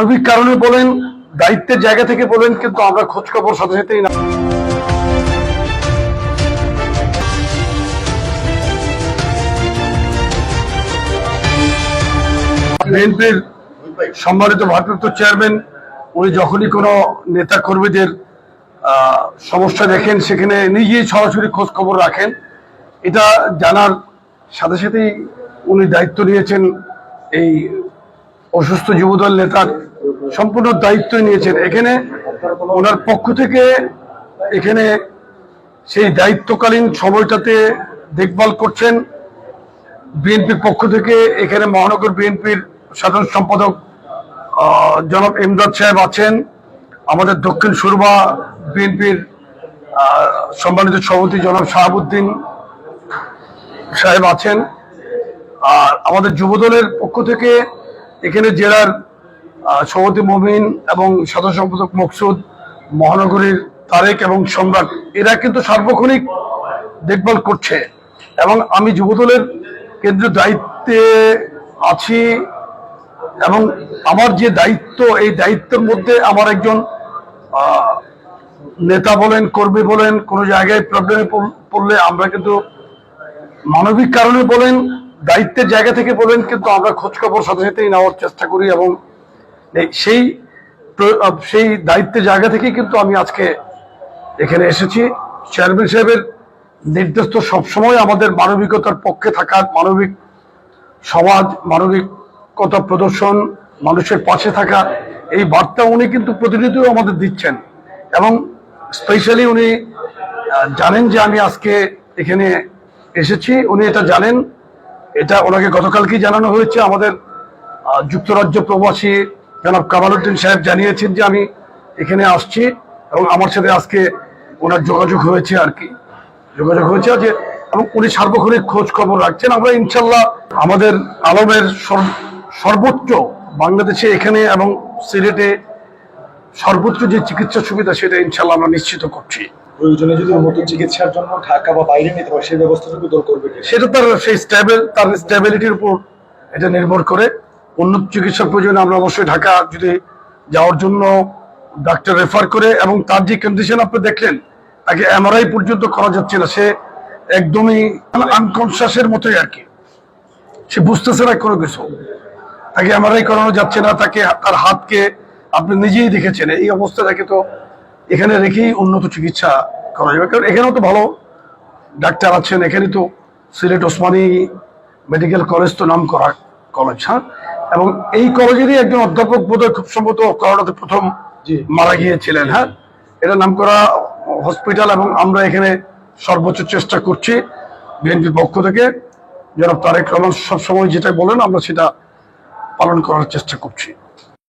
সার্বিক কারণে বলেন, দায়িত্বের জায়গা থেকে বলেন, কিন্তু আমরা খোঁজ খবর সাথে সাথেই না। বিএনপির সম্মানিত ভারপ্রাপ্ত চেয়ারম্যান, উনি যখনই কোনো নেতা কর্মীদের সমস্যা দেখেন, সেখানে নিজেই সরাসরি খোঁজ খবর রাখেন। এটা জানার সাথে সাথেই উনি দায়িত্ব নিয়েছেন এই অসুস্থ যুবদল নেতার সম্পূর্ণ দায়িত্ব নিয়েছেন। এখানে ওনার পক্ষ থেকে এখানে সেই দায়িত্বকালীন সময়টাতে দেখভাল করছেন। বিএনপির পক্ষ থেকে এখানে মহানগর বিএনপির সাধারণ সম্পাদক জনাব ইমদাদ সাহেব আছেন। আমাদের দক্ষিণ সুরমা বিএনপির সম্মানিত সভাপতি জনাব শাহাবুদ্দিন সাহেব আছেন। আর আমাদের যুবদলের পক্ষ থেকে এখানে জেলার সভাপতি মমিন এবং সাধারণ সম্পাদক মকসুদ, মহানগরীর তারেক এবং সম্রাট, এরা কিন্তু সার্বক্ষণিক দেখভাল করছে। এবং আমি যুবদলের কেন্দ্রীয় দায়িত্বে আছি এবং আমার যে দায়িত্ব, এই দায়িত্বের মধ্যে আমার একজন নেতা বলেন, কর্মী বলেন, কোনো জায়গায় প্রবলেমে পড়লে আমরা কিন্তু মানবিক কারণে বলেন, দায়িত্বের জায়গা থেকে বলেন, কিন্তু আমরা খোঁজখবর সাথে সাথেই নেওয়ার চেষ্টা করি এবং সেই সেই দায়িত্বের জায়গা থেকে কিন্তু আমি আজকে এখানে এসেছি। চেয়ারম্যান সাহেবের নির্দেশ তো সবসময় আমাদের মানবিকতার পক্ষে থাকার, মানবিক সমাজ, মানবিকতা প্রদর্শন, মানুষের পাশে থাকা, এই বার্তা উনি কিন্তু প্রতিনিধিও আমাদের দিচ্ছেন। এবং স্পেশালি উনি জানেন যে আমি আজকে এখানে এসেছি। উনি এটা জানেন। এটা ওনাকে গতকালকেই জানানো হয়েছে। আমাদের যুক্তরাজ্য প্রবাসী জনাব কামালউদ্দিন সাহেব জানিয়েছেন যে আমি এখানে আসছি এবং আমার সাথে আজকে ওনার যোগাযোগ হয়েছে আর কি। যোগাযোগ হয়েছে যে এবং উনি সার্বক্ষণিক খোঁজ খবর রাখছেন। আমরা ইনশাল্লাহ আমাদের আলমের সর- সর্বোচ্চ বাংলাদেশে এখানে এবং সিলেটে সর্বোচ্চ যে চিকিৎসা সুবিধা সেটা ইনশাল্লাহ আমরা নিশ্চিত করছি। প্রয়োজনে যদি উন্নত চিকিৎসার জন্য ঢাকা বা বাইরে নিতে হয় সেই ব্যবস্থাটুকু দূর করবে সেটা তার সেই স্ট্যাবেল তার স্ট্যাবিলিটির উপর এটা নির্ভর করে। উন্নত চিকিৎসার প্রয়োজনে আমরা অবশ্যই ঢাকা যদি যাওয়ার জন্য ডাক্তার রেফার করে এবং তার যে কন্ডিশন আপনি দেখলেন, তাকে এমআরআই পর্যন্ত করা যাচ্ছে না, সে একদমই আনকনসিয়াসের মতোই আর কি। সে বুঝতেছে না কোনো কিছু। তাকে এমআরআই করানো যাচ্ছে না, তাকে তার হাতকে আপনি নিজেই দেখেছেন। এই অবস্থা তাকে তো এখানে রেখেই উন্নত চিকিৎসা করা যাবে। কারণ এখানেও তো ভালো ডাক্তার আছেন, এখানে তো সিলেট ওসমানী মেডিকেল কলেজ তো নাম করা কলেজ হ্যাঁ? এবং এই কলেজেরই একজন অধ্যাপক বোধহয় খুব সম্ভবত করোনাতে প্রথম। মারা গিয়েছিলেন হ্যাঁ? এটা নাম করা হসপিটাল এবং আমরা এখানে সর্বোচ্চ চেষ্টা করছি বিএনপির পক্ষ থেকে। জনাব তারেক রহমান সবসময় যেটা বলেন আমরা সেটা পালন করার চেষ্টা করছি।